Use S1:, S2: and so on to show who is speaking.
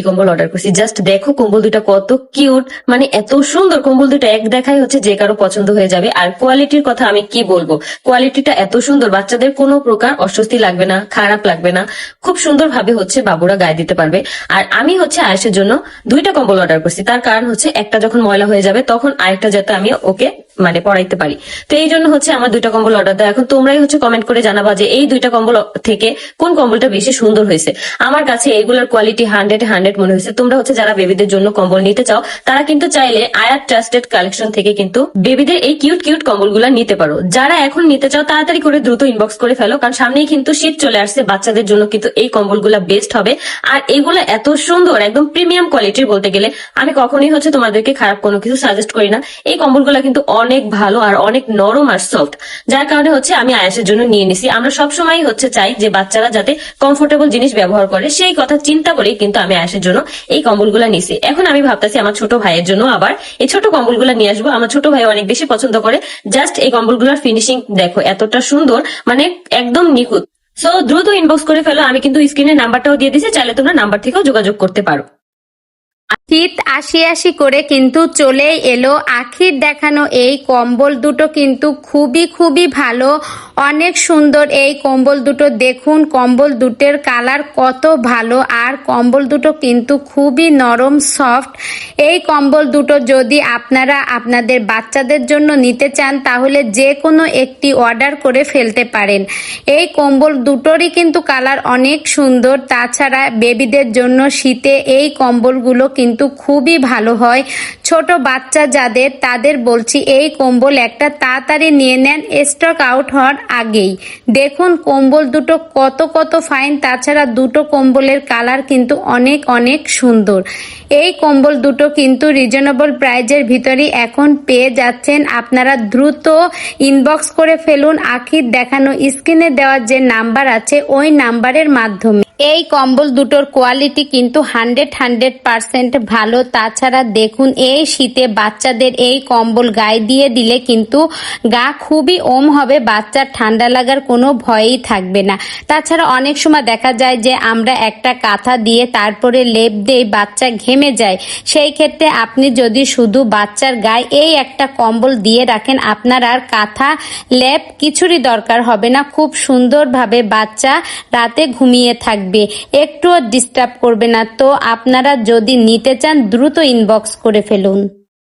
S1: কম্বল অর্ডার করছি। জাস্ট দেখো কম্বল দুটা কত কিউট মানে এত সুন্দর কম্বল দুটা এক দেখাই হচ্ছে যে কারও পছন্দ হয়ে যাবে। আর কোয়ালিটির কথা আমি কি বলব? কোয়ালিটিটা এত সুন্দর, বাচ্চাদের কোনো প্রকার অস্বস্তি লাগবে না, খারাপ লাগবে না। খুব সুন্দর ভাবে হচ্ছে বাবুরা গায়ে দিতে পারবে। আর আমি হচ্ছে আয়েসের জন্য দুইটা কম্বল অর্ডার করছি। তার কারণ হচ্ছে একটা যখন ময়লা হয়ে যাবে, তখন আরেকটা যাতে আমি ওকে মানে পড়াইতে পারি। তো এই জন্য হচ্ছে আমার দুইটা কম্বল অর্ডার দেয় এখন তোমরাই হচ্ছে কমেন্ট করে জানাবা যে এই দুইটা কম্বল থেকে কোন কম্বলটা বেশি সুন্দর হয়েছে। আমার কাছে এইগুলোর কোয়ালিটি হান্ড্রেড হান্ড্রেড মনে হয়েছে। তোমরা হচ্ছে যারা বেবিদের জন্য কম্বল নিতে চাও, তারা কিন্তু চাইলে আয়ার ট্রাস্টেড কালেকশন থেকে কিন্তু বেবিদের এই কিউট কিউট কম্বলগুলো নিতে পারো। যারা এখন নিতে চাও, তাড়াতাড়ি করে দ্রুত ইনবক্স করে ফেলো। কারণ সামনেই কিন্তু শীত চলে আসছে, বাচ্চাদের জন্য কিন্তু এই কম্বলগুলো বেস্ট হবে। আর এগুলো এত সুন্দর, একদম প্রিমিয়াম কোয়ালিটির বলতে গেলে, আমি কখনোই হচ্ছে তোমাদেরকে খারাপ কোনো কিছু সাজেস্ট করি না। এই কম্বলগুলো কিন্তু অনেক ভালো আর অনেক নরম আর সফট যার কারণে হচ্ছে আমি আয়াসের জন্য নিয়ে নিছি। আমরা সবসময় হচ্ছে চাই যে বাচ্চারা যাতে কমফোর্টেবল জিনিস ব্যবহার করে। সেই কথা চিন্তা করেই কিন্তু আমি আয়াসের জন্য এই কম্বলগুলো নিছি। এখন আমি ভাবতেছি আমার ছোট ভাইয়ের জন্য আবার এই ছোট কম্বলগুলো নিয়ে আসব। আমার ছোট ভাই অনেক বেশি পছন্দ করে। জাস্ট এই কম্বলগুলোর ফিনিশিং দেখো, এতটা সুন্দর মানে একদম নিখুঁত। সো দ্রুত ইনবক্স করে ফেলো। আমি কিন্তু স্ক্রিনে নাম্বারটাও দিয়ে দিছি। চাইলে তোমরা নাম্বার থেকেও যোগাযোগ করতে পারো।
S2: শীত আসি আসি করে কিন্তু চলেই এলো। আখির দেখানো এই কম্বল দুটো কিন্তু খুবই খুবই ভালো। অনেক সুন্দর এই কম্বল দুটো। দেখুন, কম্বল দুটোর কালার কত ভালো আর কম্বল দুটো কিন্তু খুবই নরম, সফট। এই কম্বল দুটো যদি আপনারা আপনাদের বাচ্চাদের জন্য নিতে চান, তাহলে যে কোনো একটি অর্ডার করে ফেলতে পারেন। এই কম্বল দুটোরই কিন্তু কালার অনেক সুন্দর। তাছাড়া বেবিদের জন্য শীতে এই কম্বলগুলো কিন্তু খুবই ভালো হয়। ছোট বাচ্চা যাদের, তাদের বলছি এই কম্বল একটা তাড়াতাড়ি নিয়ে নেন, স্টক আউট হওয়ার আগেই। দেখুন, কম্বল দুটো কত কত ফাইন তাছাড়া দুটো কম্বলের কালার কিন্তু অনেক অনেক সুন্দর। এই কম্বল দুটো কিন্তু রিজনেবল প্রাইজের ভিতরেই এখন পেয়ে যাচ্ছেন। আপনারা দ্রুত ইনবক্স করে ফেলুন। আখির দেখানো স্ক্রিনে দেওয়ার যে নাম্বার আছে, ওই নাম্বারের মাধ্যমে। এই কম্বল দুটোর কোয়ালিটি কিন্তু হান্ড্রেড হান্ড্রেড পার্সেন্ট ভালো। তাছাড়া দেখুন, এই শীতে বাচ্চাদের এই কম্বল গায়ে দিয়ে দিলে কিন্তু গা খুবই ওম হবে, বাচ্চার ঠান্ডা লাগার কোনো ভয়ই থাকবে না। তাছাড়া অনেক সময় দেখা যায় যে আমরা একটা কাঁথা দিয়ে তারপরে লেপ দেই, বাচ্চা ঘেমে যায়। সেই ক্ষেত্রে আপনি যদি শুধু বাচ্চার গায়ে এই একটা কম্বল দিয়ে রাখেন, আপনার আর কাঁথা, লেপ কিছুরই দরকার হবে না। খুব সুন্দরভাবে বাচ্চা রাতে ঘুমিয়ে থাকবে। একটুও ডিস্টার্ব করবে না। তো আপনারা যদি নিতে চান দ্রুত ইনবক্স করে ফেলুন।